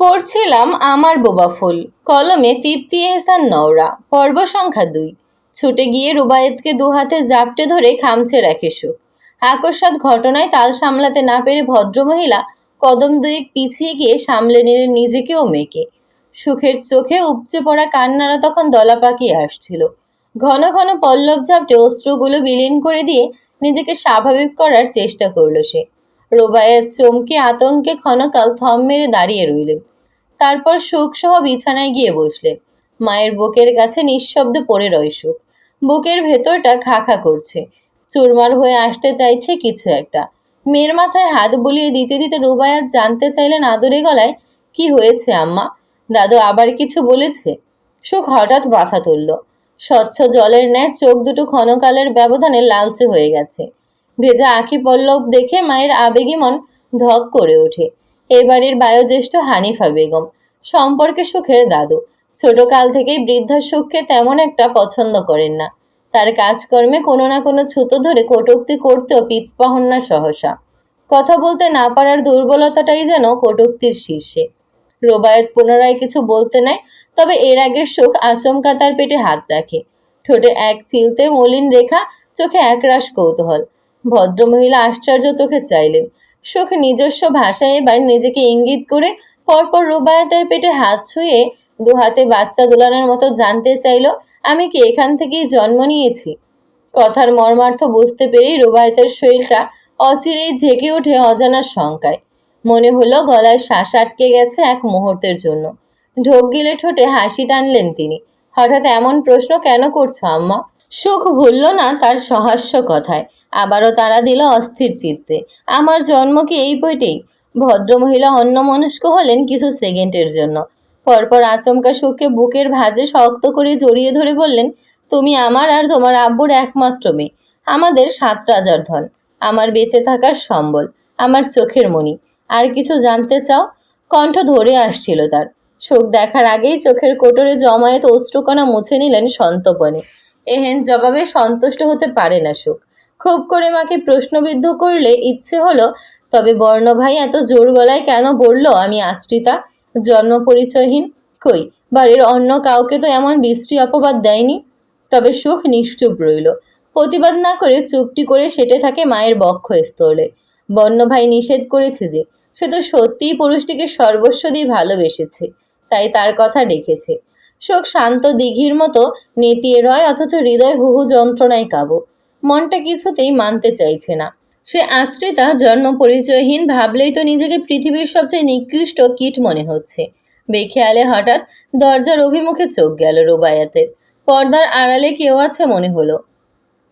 পড়ছিলাম আমার বোবা ফুল। কলমে তৃপ্তি এহসান নওরা, পর্ব সংখ্যা দুই। ছুটে গিয়ে রুবায়েতকে দু হাতে জাপটে ধরে খামছে রাখে সুখ। আকস্মাৎ ঘটনায় তাল সামলাতে না পেরে ভদ্রমহিলা কদম দুয়েক পিছিয়ে গিয়ে সামলে নিলেন নিজেকে ও মেয়েকে। সুখের চোখে উপচে পড়া কান্নারা তখন দলা পাকিয়ে আসছিল। ঘন ঘন পল্লব ঝাপটে অস্ত্রগুলো বিলীন করে দিয়ে নিজেকে স্বাভাবিক করার চেষ্টা করল সে। রোবায়েত চমকে আতঙ্কে ক্ষণকাল থম মেরে দাঁড়িয়ে রইলেন। তারপর সুখ সহ বিছানায় গিয়ে বসলেন। মায়ের বুকের কাছে নিঃশব্দে পড়ে রয় সুখ। বুকের ভেতরটা খা খা করছে। চুরমার হয়ে আসতে চাইছে কিছু একটা। মেয়ের মাথায় হাত বুলিয়ে দিতে দিতে রুবায়াত জানতে চাইলেন আদরে গলায়, কি হয়েছে আম্মা? দাদু আবার কিছু বলেছে? সুখ হঠাৎ মাথা তুলল। স্বচ্ছ জলের ন্যায় চোখ দুটো ক্ষণকালের ব্যবধানে লালচে হয়ে গেছে। ভেজা আঁখি পল্লব দেখে মায়ের আবেগী মন ধক করে ওঠে। এবারের বায়োজ্যেষ্ঠ হানিফা বেগম। সম্পর্কে সুখের দাদু। ছোটকাল থেকেই বৃদ্ধা সুখকে তেমন একটা পছন্দ করেন না। তার কাজকর্মে কোনো না কোনো ছুতো ধরে কটূক্তি করতেও পিছপাহন না সহসা। কথা বলতে না পারার দুর্বলতাটাই যেন কটূক্তির শীর্ষে। রোবায়ত পুনরায় কিছু বলতে নেয়, তবে এর আগে সুখ আচমকা তার পেটে হাত রাখে। ঠোঁটে এক চিলতে মলিন রেখা, চোখে একরাশ কৌতূহল। ভদ্রমহিলা আশ্চর্য চোখে চাইলেন। সুখ নিজস্ব ভাষায় এবার নিজেকে ইঙ্গিত করে পরপর রুবায়াতের পেটে হাত ছুঁয়ে দু হাতে বাচ্চা দোলানোর মতো জানতে চাইল, আমি কি এখান থেকেই জন্ম নিয়েছি? কথার মর্মার্থ বুঝতে পেরেই রুবায়তের শরীরটা অচিরেই ঝেঁকে ওঠে অজানার শঙ্কায়। মনে হলো গলায় শ্বাস আটকে গেছে এক মুহূর্তের জন্য। ঢোক গিলে ঠোঁটে হাসি টানলেন তিনি। হঠাৎ এমন প্রশ্ন কেন করছ, আম্মা? সুখ ভুলল না তার সহাস্য কথায়। আবারও তারা দিল অস্থির চিত্তে। আমার জন্ম কি এই বইটেই ভদ্রমহিলা অন্যমনস্ক হলেন কিছু সেকেন্ডের জন্য। পরপর আচমকা সুখকে বুকের ভাঁজে শক্ত করে জড়িয়ে ধরে বললেন, তুমি আমার আর তোমার আব্বুর একমাত্র মেয়ে। আমাদের সাত রাজার ধন। আমার বেঁচে থাকার সম্বল। আমার চোখের মণি। আর কিছু জানতে চাও? কণ্ঠ ধরে আসছিল তার। সুখ দেখার আগেই চোখের কোটরে জমায়েত অশ্রুকণা মুছে নিলেন সন্তপনে। এহেন জবাবে সন্তুষ্ট হতে পারে না সুখ। খুব করে মাকে প্রশ্নবিদ্ধ করলে ইচ্ছে হলো, তবে বর্ণ ভাই এত জোর গলায় কেন বলল আমি আশ্রিতা? জন্ম পরিচয়হীন? কই, বাড়ির অন্য কাউকে তো এমন বৃষ্টি অপবাদ দেয়নি? তবে সুখ নিশ্চুপ রইল। প্রতিবাদ না করে চুপটি করে সেটে থাকে মায়ের বক্ষ স্থলে। বর্ণ ভাই নিষেধ করেছে যে, সে তো সত্যিই পুরুষটিকে সর্বস্ব দিয়ে ভালোবেসেছে, তাই তার কথা ডেকেছে শোক শান্ত দিঘির মতো নেতিয়ে রয়, অথচ হৃদয় হুহু যন্ত্রণায় কাবু। মনটা কিছুতেই মানতে চাইছে না। সে আশ্রিতা, জন্ম পরিচয়হীন, ভাবলেই তো নিজেকে পৃথিবীর সবচেয়ে নিকৃষ্ট কীট মনে হচ্ছে। বেখেয়ালে হঠাৎ দরজার অভিমুখে চোখ গেল রুবায়াতের। পর্দার আড়ালে কেউ আছে মনে হলো।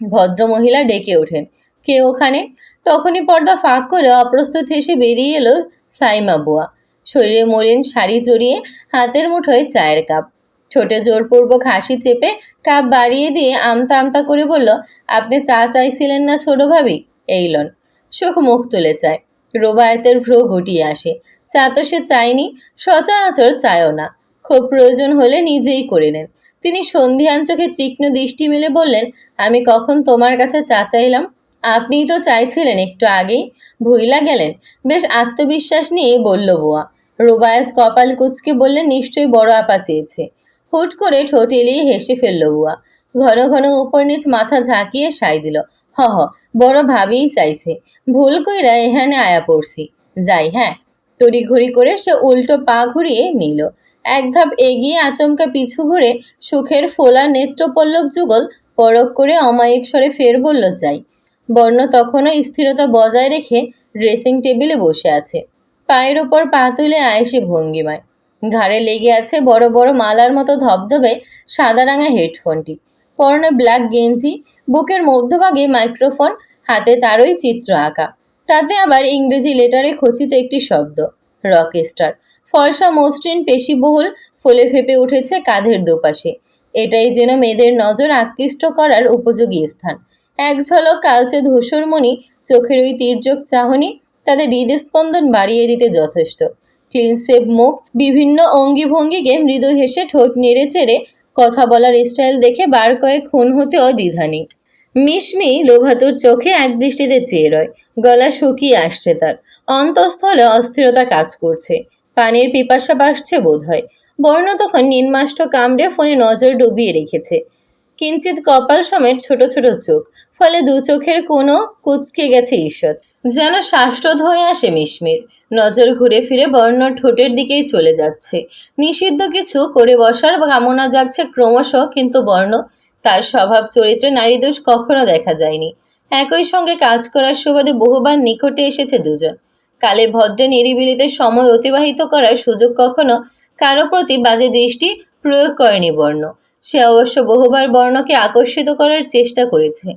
ভদ্রমহিলা ডেকে ওঠেন। কে ওখানে? তখনই পর্দা ফাঁক করে অপ্রস্তুত হেসে বেরিয়ে এলো সাইমা বুয়া। শরীরে মলিন শাড়ি জড়িয়ে হাতের মুঠোয় চায়ের কাপ। ছোটে জোরপূর্বক হাসি চেপে কাপ বাড়িয়ে দিয়ে আমতা আমতা করে বলল, আপনি চা চাইছিলেন না ছোট ভাবি? এই লন। সুখ মুখ তুলে চায়। রোবায়তের ভ্রু গুটিয়ে আসে। চা তো সে চায়নি, সচরাচর চায়ও না। খুব প্রয়োজন হলে নিজেই করে নেন। তিনি সন্ধিয়ান চোখে তীক্ষ্ণ দৃষ্টি মেলে বললেন, আমি কখন তোমার কাছে চা চাইলাম? আপনিই তো চাইছিলেন একটু আগেই। ভুইলা গেলেন। বেশ আত্মবিশ্বাস নিয়ে বলল বুয়া। রুবায়েত কপাল কুচকে বললেন, নিশ্চয়ই বড় আপা চেয়েছে। হুট করে ঠোঁট এলিয়ে হেসে ফেলল বুয়া। ঘন ঘন উপর নিচ মাথা ঝাঁকিয়ে সাই দিল। হ হ, বড় ভাবেই চাইছে। ভুল কইরা এখানে আয়া পড়ছি। যাই হ্যাঁ। তড়িঘড়ি করে সে উল্টো পা ঘুরিয়ে নিল। এক ধাপ এগিয়ে আচমকা পিছু ঘুরে সুখের ফোলা নেত্রপল্লব যুগল পরক করে অমায়িক স্বরে ফের বলল, যাই। বর্ণ তখনও স্থিরতা বজায় রেখে ড্রেসিং টেবিলে বসে আছে। পায়ের ওপর পা তুলে আয়েসি ভঙ্গিমায়। ঘাড়ে লেগে আছে বড় বড় মালার মতো ধবধবে সাদা রাঙা হেডফোনটি। পরনে ব্ল্যাক গেঞ্জি, বুকের মধ্যভাগে মাইক্রোফোন, হাতে তারই চিত্র আঁকা। তাতে আবার ইংরেজি লেটারে খচিত একটি শব্দ, রকস্টার। ফর্সা মসৃণ পেশিবহুল ফলে ফেপে উঠেছে কাঁধের দুপাশে। এটাই যেন মেয়েদের নজর আকৃষ্ট করার উপযোগী স্থান। এক ঝলক কালচে ধূসরমণি, চোখের ওই তীর্যক চাহনি তাদের হৃদস্পন্দন বাড়িয়ে দিতে যথেষ্ট। ক্লিন সেভ মুখ বিভিন্ন অঙ্গি ভঙ্গিকে মৃদু হেসে ঠোঁট নেড়ে চেড়ে কথা বলার স্টাইল দেখে বার কয়েক খুন হতেও দ্বিধা মিশমি লোভাতুর চোখে এক দৃষ্টিতে চেয়ে রয়, গলা শুকিয়ে আসছে তার। অন্তঃস্থলে অস্থিরতা কাজ করছে। পানির পিপাসা বাসছে বোধ হয় বর্ণ তখন নির্মাষ্ট কামড়ে ফোনে নজর ডুবিয়ে রেখেছে। কিঞ্চিত কপাল সমেত ছোট ছোট চোখ, ফলে দু চোখের কোনো কুচকে গেছে ঈষৎ। যেন শ্বাসরোধ হয়ে আসে মিশমির। নজর ঘুরে ফিরে বর্ণ ঠোঁটের দিকেই চলে যাচ্ছে। নিষিদ্ধ কিছু করে বসার কামনা জাগছে ক্রমশ, কিন্তু বর্ণ, তার স্বভাব চরিত্রে নারীদোষ কখনো দেখা যায়নি। একই সঙ্গে কাজ করার সুবাদে বহুবার নিকটে এসেছে দুজন। কালে ভদ্রে নিরিবিলিতে সময় অতিবাহিত করার সুযোগ কখনো কারও প্রতি বাজে দৃষ্টি প্রয়োগ করেনি বর্ণ। সে অবশ্য বহুবার বর্ণকে আকর্ষিত করার চেষ্টা করেছে।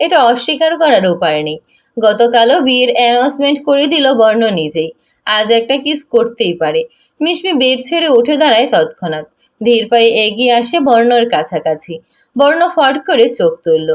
এটা অস্বীকার করার উপায় নেই। গতকালও বিয়ের অ্যানাউন্সমেন্ট করে দিল বর্ণ নিজেই। আজ একটা কিস করতেই পারে। মিশমি বেড ছেড়ে উঠে দাঁড়ায় তৎক্ষণাৎ। ধীর পায়ে এগিয়ে আসে বর্ণর কাছাকাছি। বর্ণ ফট করে চোখ তুলল।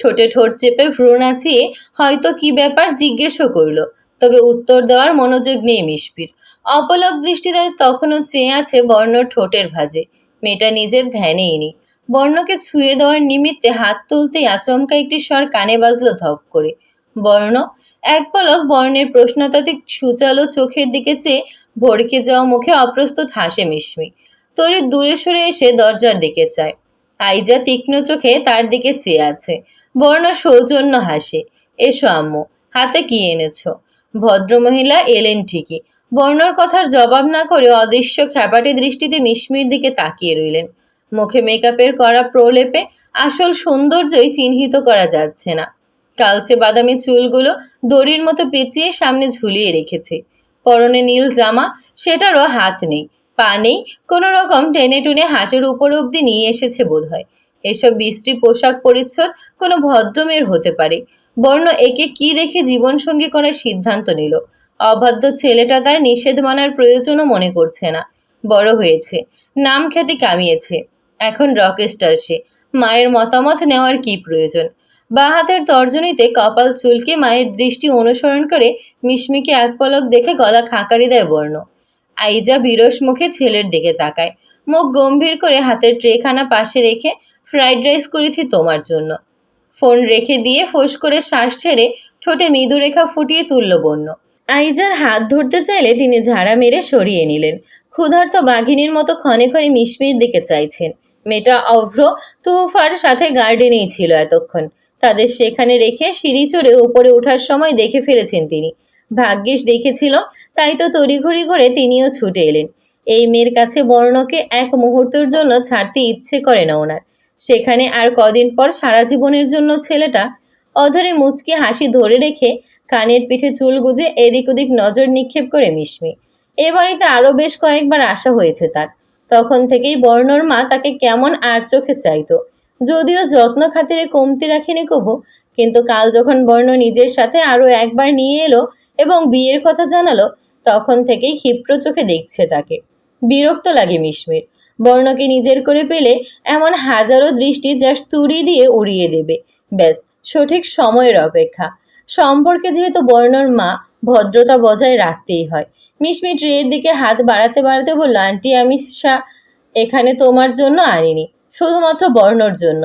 ঠোঁটে ঠোঁট চেপে ভ্রু নাচিয়ে হয়তো কি ব্যাপার জিজ্ঞেসও করল। তবে উত্তর দেওয়ার মনোযোগ নেই মিশপির অপলক দৃষ্টিতে তখনও চেয়ে আছে বর্ণ ঠোঁটের ভাজে। মেয়েটা নিজের ধ্যানেই নি বর্ণকে ছুঁয়ে দেওয়ার নিমিত্তে হাত তুলতেই আচমকা একটি স্বর কানে বাজলো ধপ করে। বর্ণ, এক পলক বর্ণের প্রশ্নতাত্ত্বিক সুচালো চোখের দিকে চেয়ে ভড়কে যাওয়া মুখে অপ্রস্তুত হাসে মিশমি তরি দূরে সরে এসে দরজার দিকে চায়। আইজা তীক্ষ্ণ চোখে তার দিকে চেয়ে আছে। বর্ণ সৌজন্য হাসে, এসো আম্মু, হাতে কি এনেছো? ভদ্রমহিলা এলেন ঠিকই। বর্ণর কথার জবাব না করে অদৃশ্য খ্যাপাটে দৃষ্টিতে মিশমির দিকে তাকিয়ে রইলেন। মুখে মেকআপের করা প্রলেপে আসল সৌন্দর্যই চিহ্নিত করা যাচ্ছে না। কালচে বাদামি চুলগুলো দড়ির মতো পেঁচিয়ে সামনে ঝুলিয়ে রেখেছে। পরনে নীল জামা, সেটারও হাত নেই। পা নেই, কোনো রকম টেনে টুনে হাটের উপর অব্দি নিয়ে এসেছে বোধহয়। এসব বিশ্রী পোশাক পরিচ্ছদ কোনো ভদ্রমের হতে পারে। বর্ণ একে কি দেখে জীবনসঙ্গী করার সিদ্ধান্ত নিল? অবাধ্য ছেলেটা তার নিষেধ মানার প্রয়োজনও মনে করছে না। বড় হয়েছে, নাম খ্যাতি কামিয়েছে, এখন রকস্টার সে। মায়ের মতামত নেওয়ার কি প্রয়োজন? বা হাতের তর্জনীতে কপাল চুলকে মায়ের দৃষ্টি অনুসরণ করে মিশমিকে এক পলক দেখে গলা খাঁকারি দেয় বর্ণ। আইজা বিরস মুখে ছেলের দিকে তাকায়। মুখ গম্ভীর করে হাতের ট্রেখানা পাশে রেখে ফ্রাইড রাইস করেছি তোমার জন্য। ফোন রেখে দিয়ে ফোঁস করে শ্বাস ছেড়ে ঠোঁটে মৃদু রেখা ফুটিয়ে তুলল বন্য আইজার হাত ধরতে চাইলে তিনি ঝাড়া মেরে সরিয়ে নিলেন। ক্ষুধার্ত বাঘিনীর মতো ক্ষণে ক্ষণে মিশমির দিকে চাইছেন। মেয়েটা অভ্র, তুফার সাথে গার্ডেনেই ছিল এতক্ষণ। তাদের সেখানে রেখে সিঁড়ি চড়ে উপরে ওঠার সময় দেখে ফেলেছেন তিনি। ভাগ্যিস দেখেছিল, তাই তো তড়িঘড়ি করে তিনিও ছুটে এলেন। এই মেয়ের কাছে বর্ণকে এক মুহূর্তের জন্য ছাড়তে ইচ্ছে করে না ওনার। সেখানে আর কদিন পর সারা জীবনের জন্য ছেলেটা অধরে মুচকি হাসি ধরে রেখে কানের পিঠে চুল গুজে এদিক ওদিক নজর নিক্ষেপ করে মিশমি এ বাড়িতে আরও বেশ কয়েকবার আসা হয়েছে তার। তখন থেকেই বর্ণর মা তাকে কেমন আর চোখে চাইতো। যদিও যত্ন খাতিরে কমতি রাখেনি কবু কিন্তু কাল যখন বর্ণ নিজের সাথে আরও একবার নিয়ে এলো এবং বিয়ের কথা জানালো, তখন থেকেই ক্ষিপ্র চোখে দেখছে তাকে। বিরক্ত লাগে মিশমির বর্ণকে নিজের করে পেলে এমন হাজারো দৃষ্টি যা তুড়ি দিয়ে উড়িয়ে দেবে। ব্যাস, সঠিক সময়ের অপেক্ষা। সম্পর্কে যেহেতু বর্ণর মা, ভদ্রতা বজায় রাখতেই হয়। মিশমি ট্রের দিকে হাত বাড়াতে বাড়াতে বলল, আন্টি, আমি এখানে তোমার জন্য আনিনি, শুধুমাত্র বর্ণর জন্য।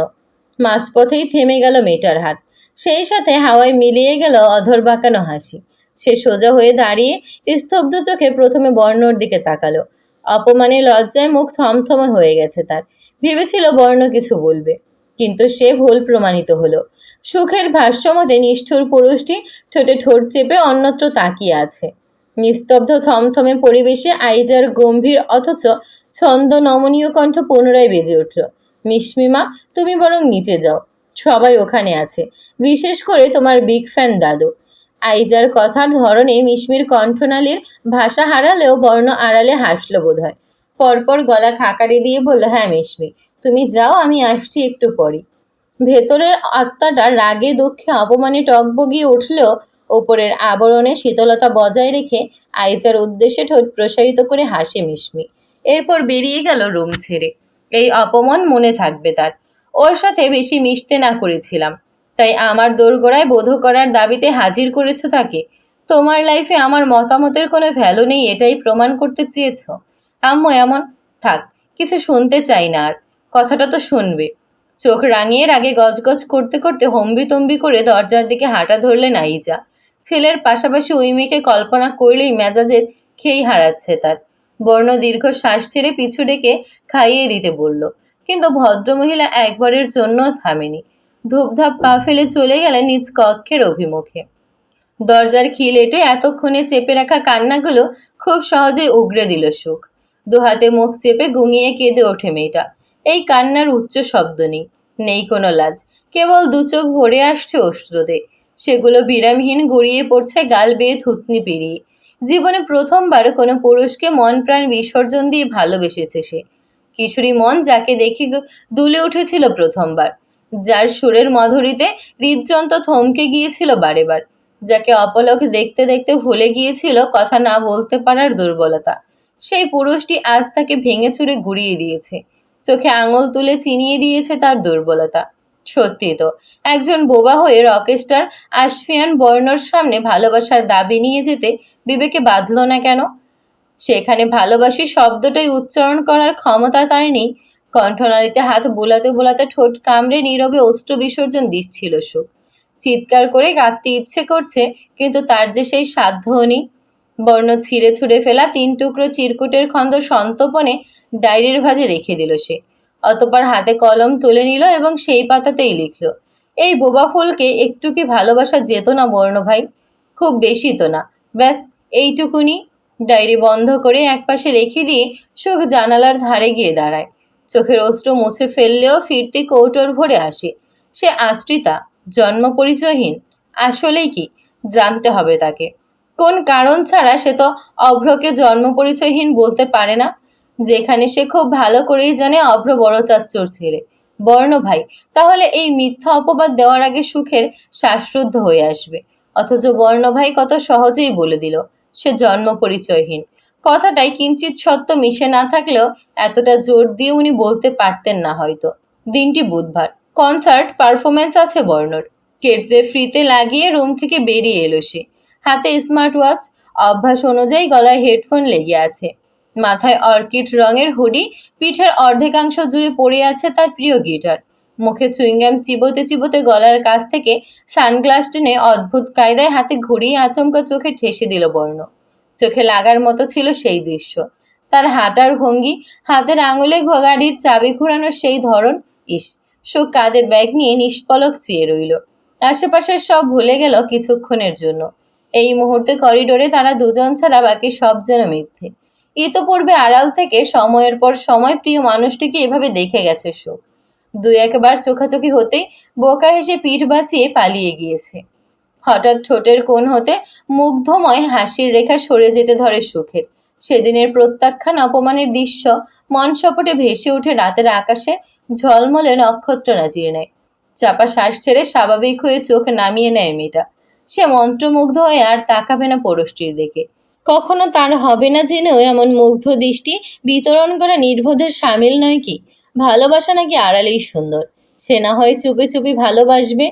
মাঝপথেই থেমে গেল মেয়েটার হাত। সেই সাথে হাওয়ায় মিলিয়ে গেল অধর বাঁকানো হাসি। সে সোজা হয়ে দাঁড়িয়ে স্তব্ধ চোখে প্রথমে বর্ণর দিকে তাকালো। অপমানে লজ্জায় মুখ থমথমে হয়ে গেছে তার। ভেবেছিল বর্ণ কিছু বলবে, কিন্তু সে ভুল প্রমাণিত হলো। সুখের ভাষ্যমতে নিষ্ঠুর পুরুষটি ঠোঁটে ঠোঁট চেপে অন্যত্র তাকিয়ে আছে। নিস্তব্ধ থমথমে পরিবেশে আইজার গম্ভীর অথচ ছন্দ নমনীয় কণ্ঠ পুনরায় বেজে উঠল। মিশমিমা তুমি বরং নিচে যাও। সবাই ওখানে আছে। বিশেষ করে তোমার বিগ ফ্যান দাদু। আইজার কথার ধরনে মিশমির কণ্ঠনালীর ভাষা হারালেও বর্ণ আড়ালে হাসল বোধ হয় পরপর গলা খাকারি দিয়ে বলল হ্যাঁ মিশমি তুমি যাও, আমি আসছি একটু পরই। ভেতরের আত্মাটা রাগে, দুঃখে, অপমানে টকবগিয়ে উঠলেও ওপরের আবরণে শীতলতা বজায় রেখে আইজার উদ্দেশ্যে ঠোঁট প্রসারিত করে হাসে মিশমি। এরপর বেরিয়ে গেল রুম ছেড়ে। এই অপমান মনে থাকবে তার। ওর সাথে বেশি মিশতে না করেছিলাম। তাই আমার দোরগোড়ায় বোধ করার দাবিতে হাজির করেছ তাকে। তোমার লাইফে আমার মতামতের কোনো ভ্যালু নেই, এটাই প্রমাণ করতে চেয়েছ। আম্মু এমন, থাক, কিছু শুনতে চাই না আর। কথাটা তো শুনবে। চোখ রাঙিয়ে আগে গজগজ করতে করতে হম্বি তম্বি করে দরজার দিকে হাঁটা ধরলেন আইজা ছেলের পাশাপাশি ওই মেয়েকে কল্পনা করলেই মেজাজের খেই হারাচ্ছে তার। বর্ণ দীর্ঘ শ্বাস ছেড়ে পিছু ডেকে খাইয়ে দিতে বলল, কিন্তু ভদ্রমহিলা একবারের জন্য থামেনি। ধূপধাপ পা ফেলে চলে গেলেন নিজ কক্ষের অভিমুখে। দরজার খিল এঁটে এতক্ষণে চেপে রাখা কান্নাগুলো খুব সহজেই উগড়ে দিল সুখ। দুহাতে মুখ চেপে গুঙিয়ে কেঁদে ওঠে মেয়েটা। এই কান্নার উচ্চ শব্দ নেই। নেই কোনো লাজ। কেবল দু চোখ ভরে আসছে অশ্রুতে। সেগুলো বিরামহীন গড়িয়ে পড়ছে গাল বেয়ে থুতনি পেরিয়ে। জীবনে প্রথমবার কোনো পুরুষকে মন প্রাণ বিসর্জন দিয়ে ভালোবেসেছে সে। কিশোরী মন যাকে দেখে দুলে উঠেছিল প্রথমবার। যার সুরের মধুরিতে হৃদযন্ত্র থমকে গিয়েছিল বারেবার। যাকে অপলক দেখতে দেখতে ভুলে গিয়েছিল কথা না বলতে পারার দুর্বলতা। সেই পুরুষটি আজ তাকে ভেঙে চুরে গুড়িয়ে দিয়েছে। চোখে আঙুল তুলে চিনিয়ে দিয়েছে তার দুর্বলতা। সত্যি তো, একজন বোবা হয়ে রকেস্টার আশফিয়ান বর্ণর সামনে ভালোবাসার দাবি নিয়ে যেতে বিবেকে বাঁধল না কেন? সেখানে ভালোবাসি শব্দটাই উচ্চারণ করার ক্ষমতা তার নেই। কণ্ঠনালীতে হাত বোলাতে বোলাতে ঠোঁট কামড়ে নীরবে অস্ত্র বিসর্জন দিচ্ছিল সুখ। চিৎকার করে কাঁদতে ইচ্ছে করছে, কিন্তু তার যে সেই সাধ্যও নেই। বর্ণ ছিঁড়ে ছুঁড়ে ফেলা তিন টুকরো চিরকুটের খন্দ সন্তপনে ডায়েরির ভাঁজে রেখে দিল সে। অতপর হাতে কলম তুলে নিল এবং সেই পাতাতেই লিখল, এই বোবা ফুলকে একটু কি ভালোবাসা যেত না বর্ণ ভাই? খুব বেশি তো না। ব্যাস, এইটুকুনি। ডায়েরি বন্ধ করে একপাশে রেখে দিয়ে সুখ জানালার ধারে গিয়ে দাঁড়ায়। চোখের অস্ত্র মুছে ফেললেও ফিরতে কৌটোর ভরে আসে। সে আশ্রিতা, জন্ম পরিচয়হীন। আসলেই কি? জানতে হবে তাকে। কোন কারণ ছাড়া সে তো অভ্রকে জন্ম পরিচয়হীন বলতে পারে না। যেখানে সে খুব ভালো করেই জানে অভ্র বড় চাচ্চর ছেলে। বর্ণ ভাই, তাহলে এই মিথ্যা অপবাদ দেওয়ার আগে সুখের শ্বাসরুদ্ধ হয়ে আসবে। অথচ বর্ণ ভাই কত সহজেই বলে দিল, সে জন্ম পরিচয়হীন। কথাটাই কিঞ্চিত সত্য মিশে না থাকলেও এতটা জোর দিয়ে উনি বলতে পারতেন না হয়তো। দিনটি বুধবার। কনসার্ট পারফরমেন্স আছে বর্ণর। কেটসে ফ্রিতে লাগিয়ে রুম থেকে বেরিয়ে এলো সে। হাতে স্মার্ট ওয়াচ অভ্যাস অনুযায়ী গলায় হেডফোন লেগে আছে। মাথায় অর্কিড রঙের হুডি, পিঠের অর্ধেকাংশ জুড়ে পড়ে আছে তার প্রিয় গিটার। মুখে চুইংগাম চিবোতে চিবোতে গলার কাছ থেকে সানগ্লাস টেনে অদ্ভুত কায়দায় হাতে ঘুরিয়ে আচমকা চোখে ঠেসে দিল বর্ণ। চোখে লাগার মতো ছিল সেই দৃশ্য। তার হাঁটার ভঙ্গি, হাতের আঙুলে গাড়ির চাবি ঘোরানোর সেই ধরন, ইস শোক কাঁধে ব্যাগ নিয়ে নিষ্পলক চেয়ে রইল। আশেপাশের সব ভুলে গেল কিছুক্ষণের জন্য। এই মুহূর্তে করিডোরে তারা দুজন ছাড়া বাকি সব যেন মিথ্যে। ইতোপূর্বে আড়াল থেকে সময়ের পর সময় প্রিয় মানুষটিকে এভাবে দেখে গেছে শোক দুই একবার চোখাচোখি হতেই বোকা হেসে পিঠ বাঁচিয়ে পালিয়ে গিয়েছে। হঠাৎ ঠোঁটের কোণ হতে মুগ্ধময় হাসির রেখা সরে যেতে ধরে সুখের। সেদিনের প্রত্যাখ্যান অপমানের দৃশ্য মন সপটে ভেসে উঠে রাতের আকাশে ঝলমলে নক্ষত্র নাচিয়ে নেয় চাপা শ্বাস ছেড়ে স্বাভাবিক হয়ে চোখ নামিয়ে নেয় মেয়েটা। সে মন্ত্রমুগ্ধ হয়ে আর তাকাবে না পরশটির দিকে। কখনো তার হবে না জেনেও এমন মুগ্ধ দৃষ্টি বিতরণ করা নির্বোধের সামিল নয় কি? ভালোবাসা নাকি আড়ালেই সুন্দর। সে না হয় চুপি চুপি ভালোবাসবে।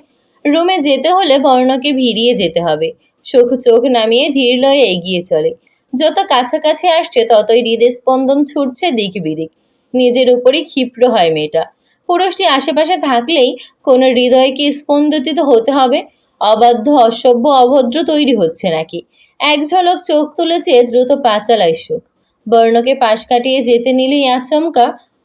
রুমে যেতে হলে বর্ণকে ভিড়িয়ে যেতে হবে। চোখ চোখ নামিয়ে ধীর লয়ে এগিয়ে চলে। যত কাছাকাছি আসছে ততই হৃদয় স্পন্দন ছুটছে দিক বিদিক নিজের উপরই ক্ষিপ্র হয় মেয়েটা। পুরুষটি আশেপাশে থাকলেই কোনো হৃদয়কে স্পন্দিত হতে হবে। অবাধ্য, অসভ্য, অভদ্র তৈরি হচ্ছে নাকি? এক ঝলক চোখ তুলেছে দ্রুত পা চালায় সুখ বর্ণকে পাশ কাটিয়ে যেতে নিলেই আচমকা